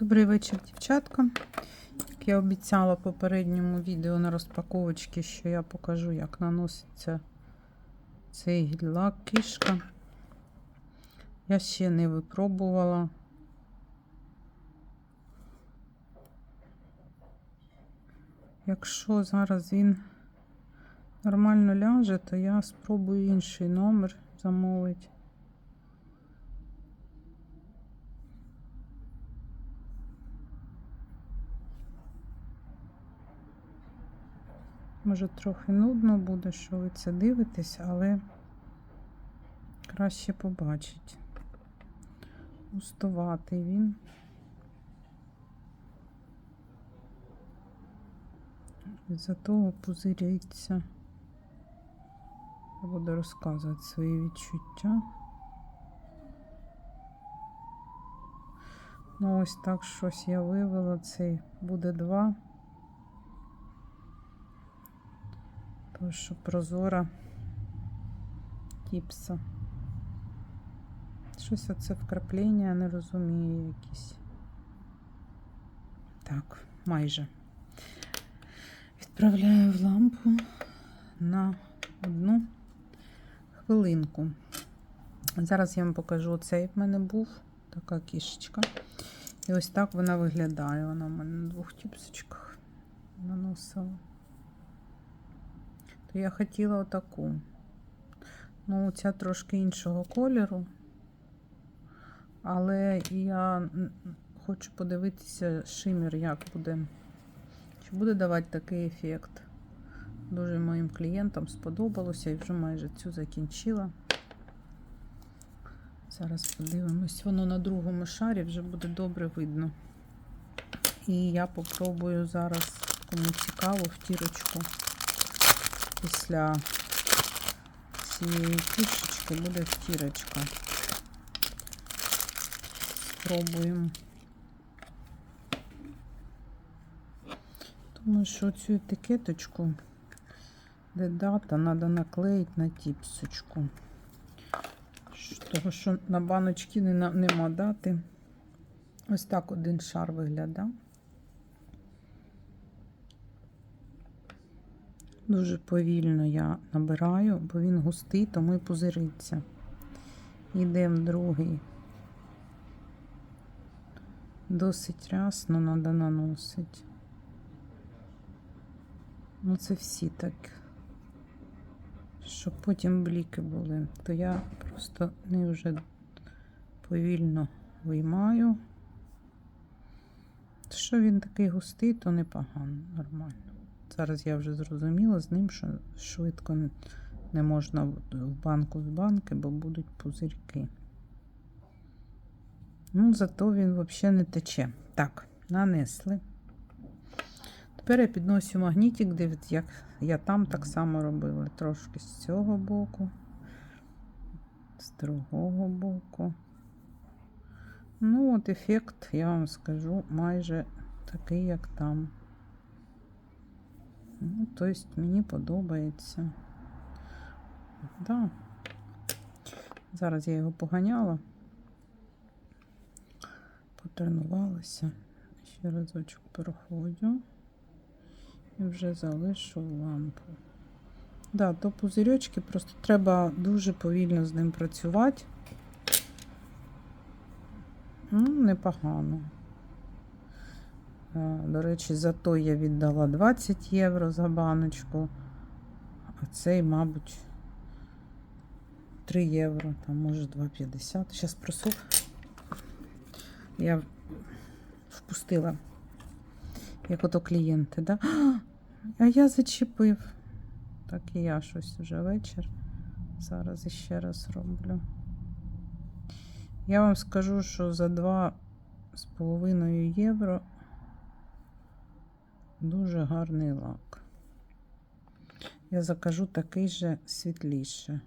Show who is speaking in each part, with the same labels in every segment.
Speaker 1: Добрий вечір, дівчатка. Як я обіцяла в попередньому відео на розпаковочці, що я покажу, як наноситься цей гель-лак кішка. Я ще не випробувала. Якщо зараз він нормально ляже, то я спробую інший номер замовити. Може, трохи нудно буде, що ви це дивитесь, але краще побачить. Густуватий він. Із-за того пузириться. Я буду розказувати свої відчуття. Ну, ось так щось я вивела. Цей буде два. Тому що прозора тіпса. Щось оце вкраплення, я не розумію якісь. Так, майже. Відправляю в лампу на одну хвилинку. Зараз я вам покажу оцей в мене був, така кішечка. І ось так вона виглядає. Вона в мене на двох тіпсочках наносила. То я хотіла отаку. Ну, ця трошки іншого кольору. Але я хочу подивитися шимір, як буде. Чи буде давати такий ефект. Дуже моїм клієнтам сподобалося і вже майже цю закінчила. Зараз подивимось. Воно на другому шарі вже буде добре видно. І я попробую зараз, кому цікаво, втірочку після цієї кішечки буде втірочка. Спробуємо. Думаю, що цю етикеточку, де дата, треба наклеїти на тіпсочку. Того, що на баночці нема дати. Ось так один шар виглядав. Дуже повільно я набираю, бо він густий, тому і пузириться. Йдемо другий. Досить рясно треба наносити. Ну, це всі так. Щоб потім бліки були, то я просто не вже повільно виймаю. Що він такий густий, то непогано, нормально. Зараз я вже зрозуміла з ним, що швидко не- можна в банку з банки, бо будуть пузирки. Ну, зато він взагалі не тече. Так, нанесли. Тепер я підносю магнітик, дивіться, як я там так само робила. Трошки з цього боку, з другого боку. Ну, от ефект, я вам скажу, майже такий, як там. Ну, тобто мені подобається. Да. Зараз я його поганяла, потренувалася. Ще разочок переходжу і вже залишу лампу. Да, то пузирьочки просто треба дуже повільно з ним працювати. Ну, непогано. Е, До речі, за то я віддала 20 євро за баночку, а цей, мабуть, 3 євро, там, може, 2,50. Зараз просух. Я впустила, як ото клієнти, да? А я зачепив. Так і я щось вже вечір. Зараз іще раз роблю. Я вам скажу, що за 2,5 євро дуже гарний лак. Я закажу такий же світліше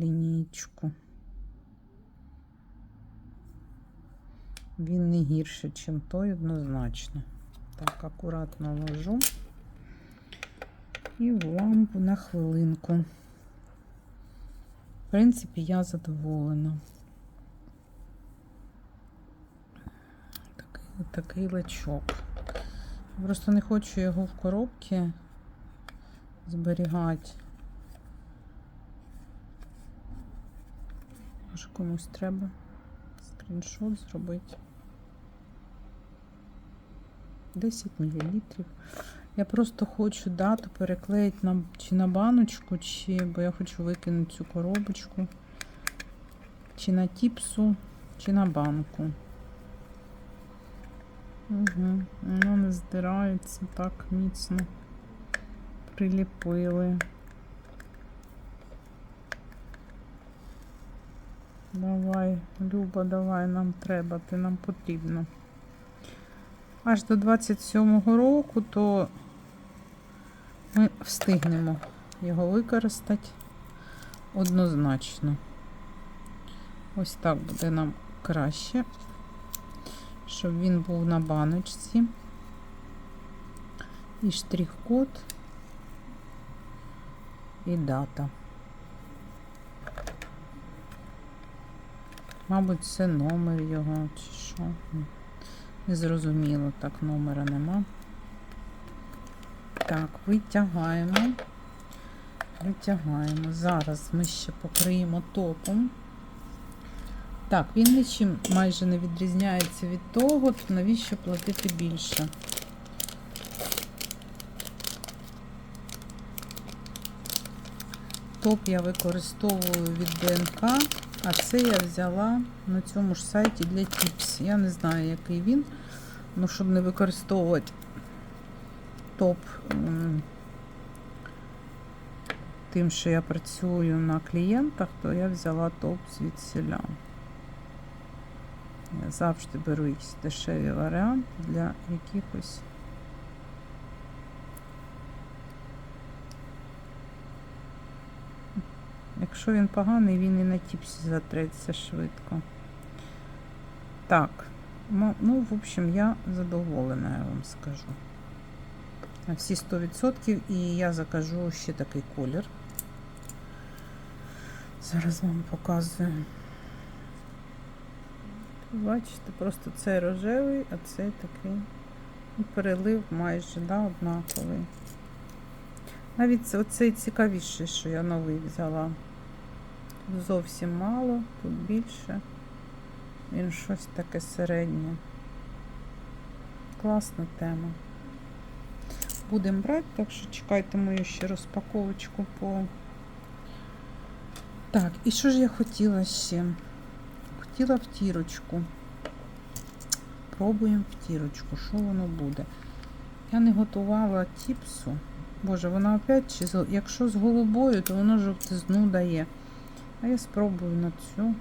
Speaker 1: лінійку. Він не гірше, ніж той, однозначно. Так, акуратно ложу і в лампу на хвилинку. В принципі, я задоволена. Такий, Отакий личок. Просто не хочу його в коробці зберігати. Може комусь треба скріншот зробити. 10 мл. Я просто хочу дату переклеїти на, чи на баночку, чи, бо я хочу викинути цю коробочку, чи на тіпсу, чи на банку. Угу. Воно не здирається так міцно. Приліпили. Давай, Люба, давай, нам треба, ти нам потрібно. Аж до 27-го року, то ми встигнемо його використати однозначно. Ось так буде нам краще, щоб він був на баночці. І штрих-код, і дата. Мабуть, це номер його, чи що. Незрозуміло, так номера нема. Так, витягаємо. Витягаємо. Зараз ми ще покриємо топом. Так, він нічим майже не відрізняється від того, то навіщо платити більше? Топ я використовую від ДНК, а це я взяла на цьому ж сайті для Tips. Я не знаю, який він. Ну, щоб не використовувати топ тим, що я працюю на клієнтах, то я взяла топ звідсіля. Завжди беру якийсь дешевий варіант для якихось. Якщо він поганий, він і на тіпсі затреться швидко. Так, ну, в общем, я задоволена, я вам скажу. Всі 100% і я закажу ще такий колір. Зараз вам показую. Бачите, просто цей рожевий, а цей такий перелив майже да, однаковий. Навіть оцей цікавіший, що я новий взяла. Тут Зовсім мало, тут більше. Він щось таке середнє. Класна тема. Будемо брати, так що чекайте мою ще розпаковочку по. Так, і що ж я хотіла ще? Хотіла втірочку. Пробуємо втірочку, що воно буде. Я не готувала тіпсу. Боже, вона опять чи якщо з голубою, то воно жовтизну дає. А я спробую на цю.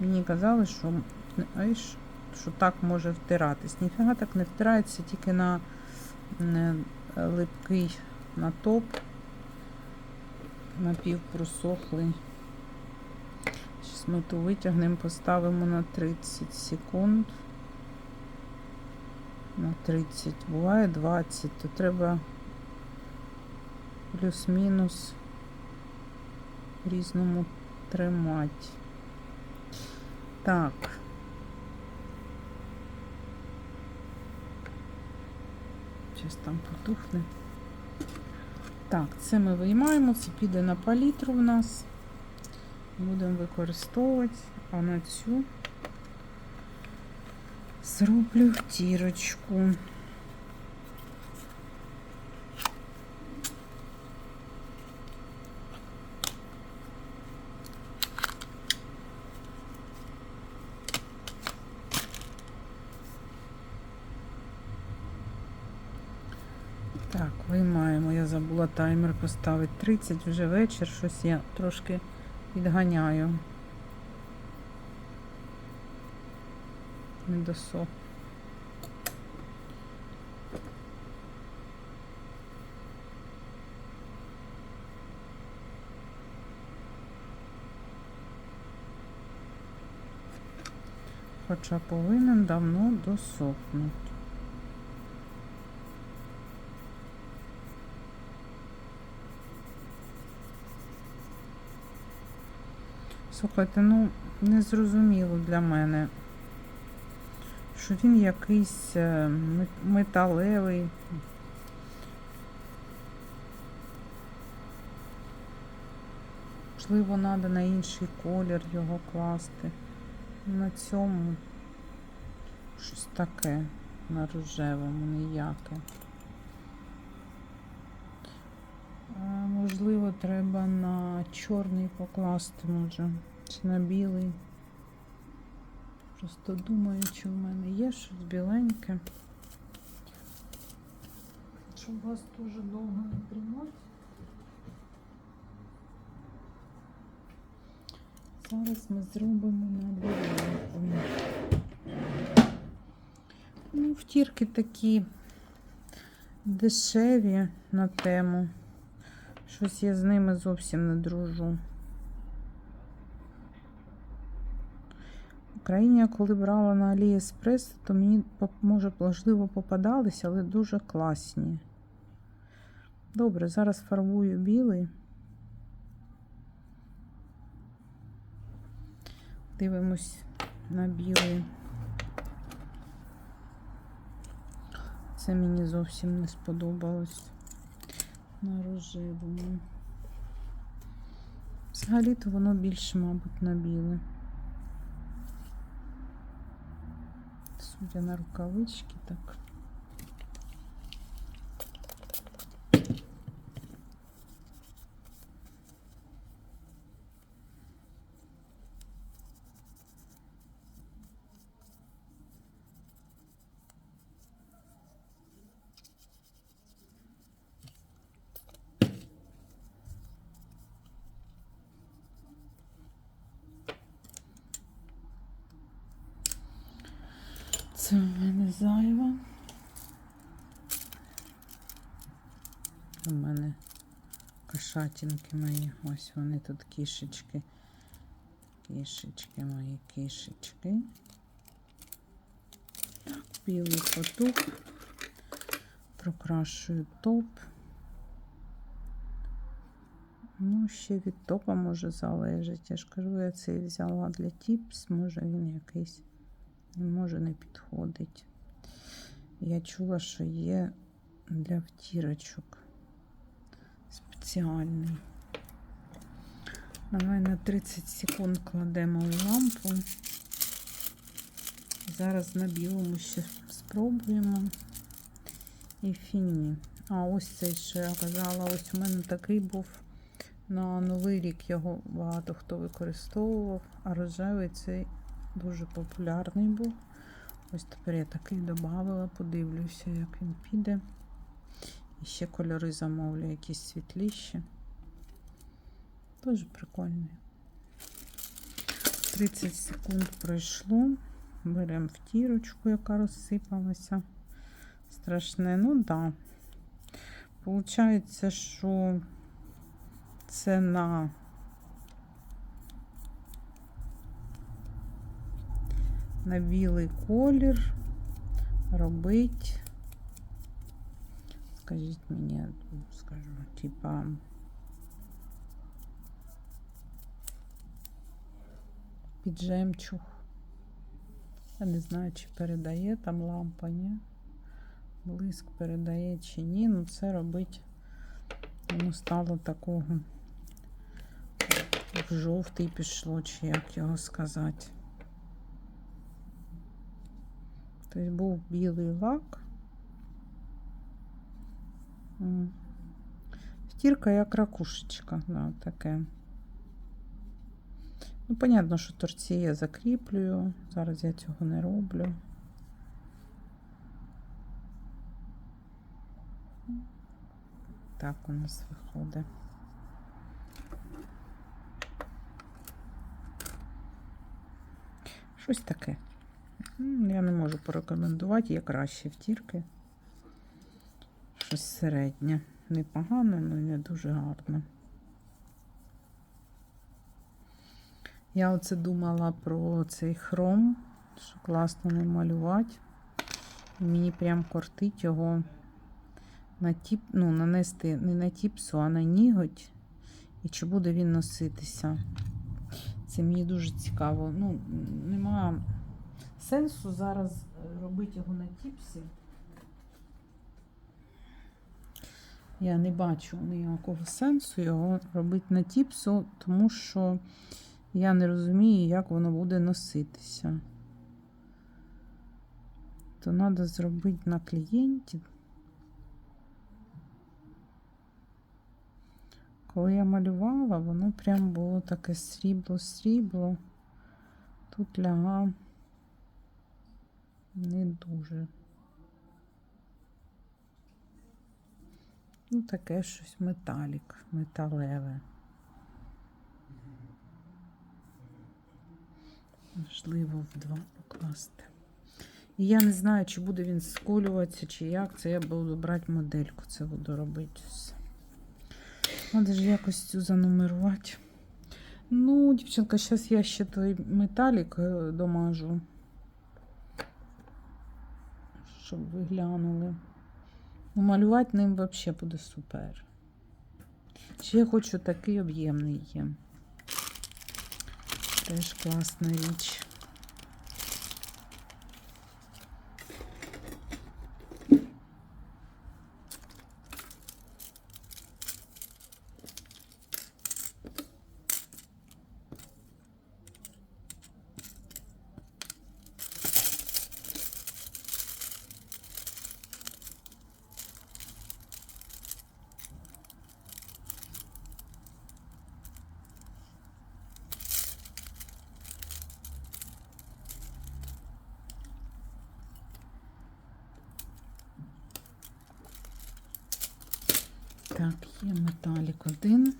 Speaker 1: Мені казали, що що так може втиратись. Ніфіга так не втирається, тільки на липкий на топ, напівпросохлий. Зараз ми ту витягнемо, поставимо на 30 секунд. На 30, буває 20, то треба плюс-мінус різному тримати. Так. Зараз там потухне. Так, це ми виймаємо, це піде на палітру в нас. Будемо використовувати, а на цю зроблю втірочку. Так, виймаємо, я забула таймер поставити. 30, вже вечір, щось я трошки відганяю. Не досох. Хоча повинен давно досохнути. Слухайте, ну, незрозуміло для мене, що він якийсь е, металевий. Можливо, треба на інший колір його класти. На цьому щось таке на рожевому, ніяке. А, можливо, треба на чорний покласти, може, чи на білий. Просто думаю, чи в мене є щось біленьке. Щоб вас дуже довго не тримати. Зараз ми зробимо на біленькому. Ну, втірки такі дешеві на тему. Щось я з ними зовсім не дружу. Я коли брала на Аліекспрес, то мені може можливо попадалися, але дуже класні. Добре, зараз фарбую білий. Дивимось на білий. Це мені зовсім не сподобалось на рожевому. Взагалі-то воно більше, мабуть, на біле. Судя на рукавички, так. Це в мене зайва. У мене кошатинки мої. Ось вони тут кішечки. Кішечки мої, кішечки. Білий фоток. Прокрашую топ. Ну, ще від топа може залежить. Я ж кажу, я цей взяла для тіпс, може він якийсь може не підходить. Я чула, що є для втірочок спеціальний. Давай на 30 секунд кладемо у лампу. Зараз на білому ще спробуємо. І фіні. А ось цей, що я казала, ось у мене такий був на Новий рік його багато хто використовував, а рожевий цей дуже популярний був. Ось тепер я такий додавала, подивлюся, як він піде. І ще кольори замовлю, якісь світліші. Дуже прикольний. 30 секунд пройшло. Беремо втірочку, яка розсипалася. Страшне, ну. Да. Получається, що це на на білий колір робить, скажіть мені, скажу, типа під жемчуг. Я не знаю, чи передає там лампа, ні. Блиск передає чи ні, ну це робить, воно стало такого в жовтий пішло, чи як його сказати. Тобто був білий лак. М. Втірка як ракушечка, да, таке. Ну, понятно, що торці я закріплюю. Зараз я цього не роблю. Так у нас виходить. Щось таке. Я не можу порекомендувати, є кращі втірки. Щось середнє. Непогано, але не дуже гарно. Я оце думала про цей хром, що класно не малювати. Мені прям кортить його на тіп, ну, нанести не на тіпсу, а на ніготь. І чи буде він носитися? Це мені дуже цікаво. Ну, нема сенсу зараз е, робити його на тіпсі. Я не бачу ніякого сенсу його робити на тіпсу, тому що я не розумію, як воно буде носитися. То треба зробити на клієнті. Коли я малювала, воно прям було таке срібло-срібло. Тут ляга не дуже. Ну, таке щось металік, металеве. Можливо, в два покласти. І я не знаю, чи буде він сколюватися, чи як. Це я буду брати модельку, це буду робити все. Треба ж якось цю занумерувати. Ну, дівчинка, зараз я ще той металік е, домажу. Щоб ви глянули. Ну, малювати ним взагалі буде супер. Ще я хочу такий об'ємний є. Теж класна річ. Так, є металік один.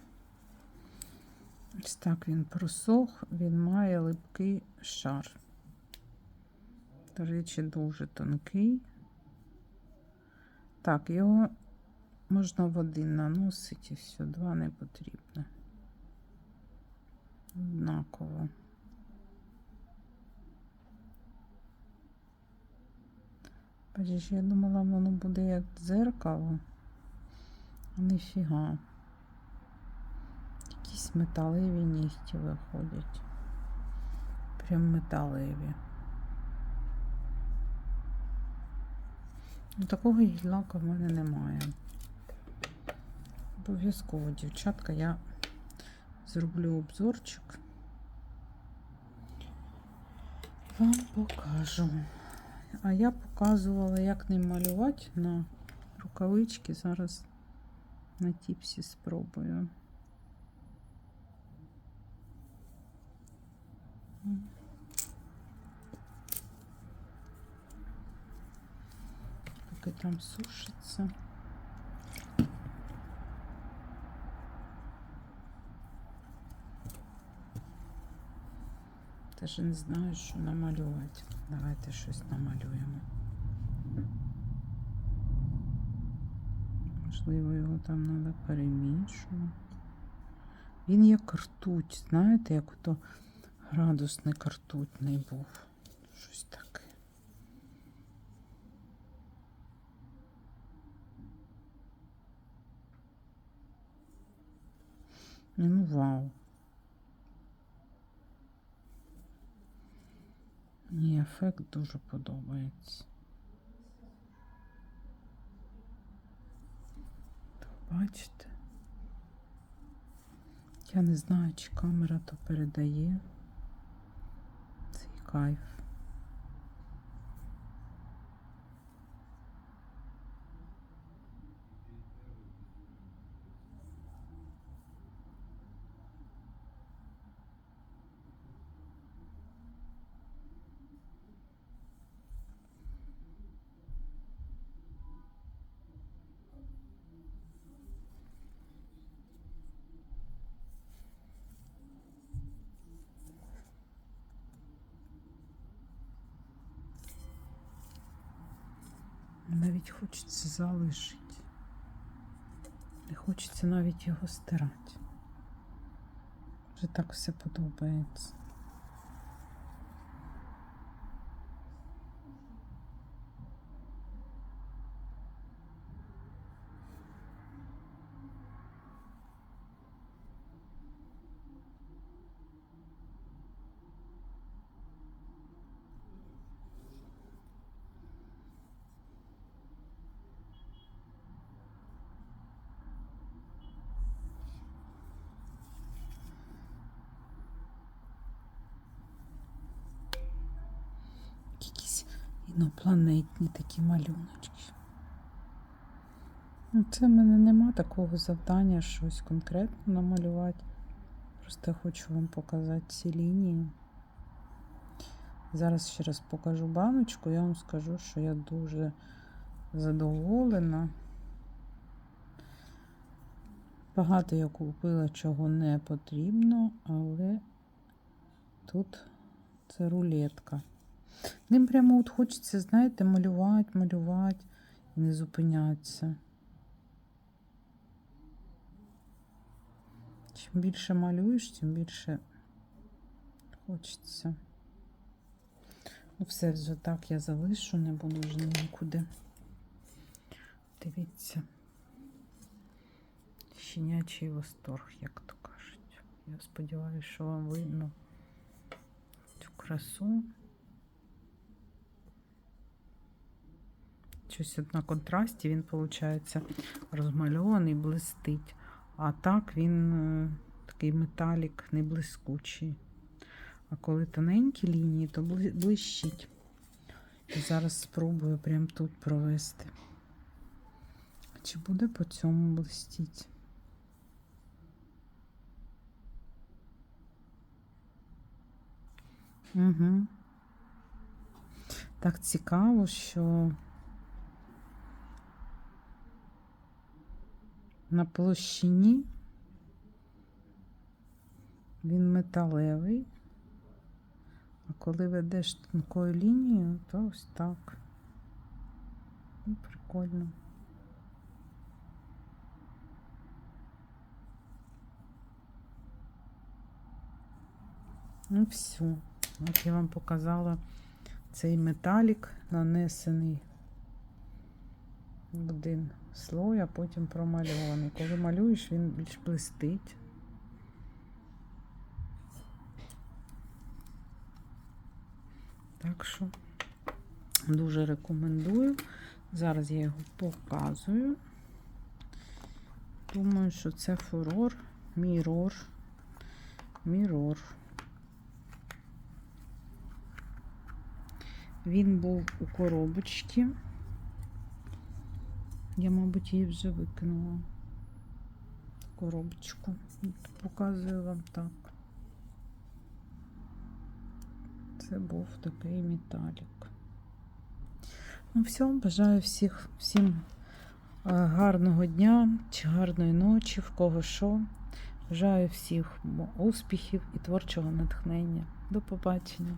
Speaker 1: Ось так він просох, він має липкий шар. До речі, дуже тонкий. Так, його можна в один наносити і все, два не потрібно. Однаково. Бачиш, я думала, воно буде як дзеркало. А Ніфіга. Якісь металеві нігті виходять. Прям металеві. Ну, такого гілака в мене немає. Обов'язково, дівчатка, я зроблю обзорчик. Вам покажу. А я показувала, як ним малювати на рукавички. Зараз на тіпсі спробую. Поки там сушиться. Теж не знаю, що намалювати. Давайте щось намалюємо. Можливо, його там треба перемішувати. Він як ртуть, знаєте, як ото градусник ртутний був. Щось таке. Ну, вау. Мені ефект дуже подобається. Бачите? Я не знаю, чи камера то передає цей кайф. Навіть хочеться. Не хочеться навіть його стирати. Вже так все подобається. якісь інопланетні такі малюночки. Ну, Це в мене нема такого завдання щось конкретно намалювати. Просто хочу вам показати ці лінії. Зараз ще раз покажу баночку, я вам скажу, що я дуже задоволена. Багато я купила, чого не потрібно, але тут це рулетка. Ним прямо от хочеться, знаєте, малювати, малювати і не зупинятися. Чим більше малюєш, тим більше хочеться. Ну, все вже так я залишу, не буду вже нікуди. Дивіться. Щенячий восторг, як то кажуть. Я сподіваюся, що вам видно цю красу. Щось на контрасті він, виходить, розмальований, блистить. А так він е, такий металік не блискучий. А коли тоненькі лінії, то блищить. І зараз спробую прямо тут провести. Чи буде по цьому блистіть? Угу. Так цікаво, що на площині він металевий, а коли ведеш тонкою лінією, то ось так. Ну, прикольно. Ну, все. От я вам показала цей металік, нанесений в один слой, а потім промальований. Коли малюєш, він більш блистить. Так що дуже рекомендую. Зараз я його показую. Думаю, що це фурор, мірор, мірор. Він був у коробочці. Я, мабуть, її вже викинула. Коробочку. Показую вам так. Це був такий металік. Ну, все, бажаю всіх, всім е, гарного дня чи гарної ночі, в кого що. Бажаю всіх успіхів і творчого натхнення. До побачення.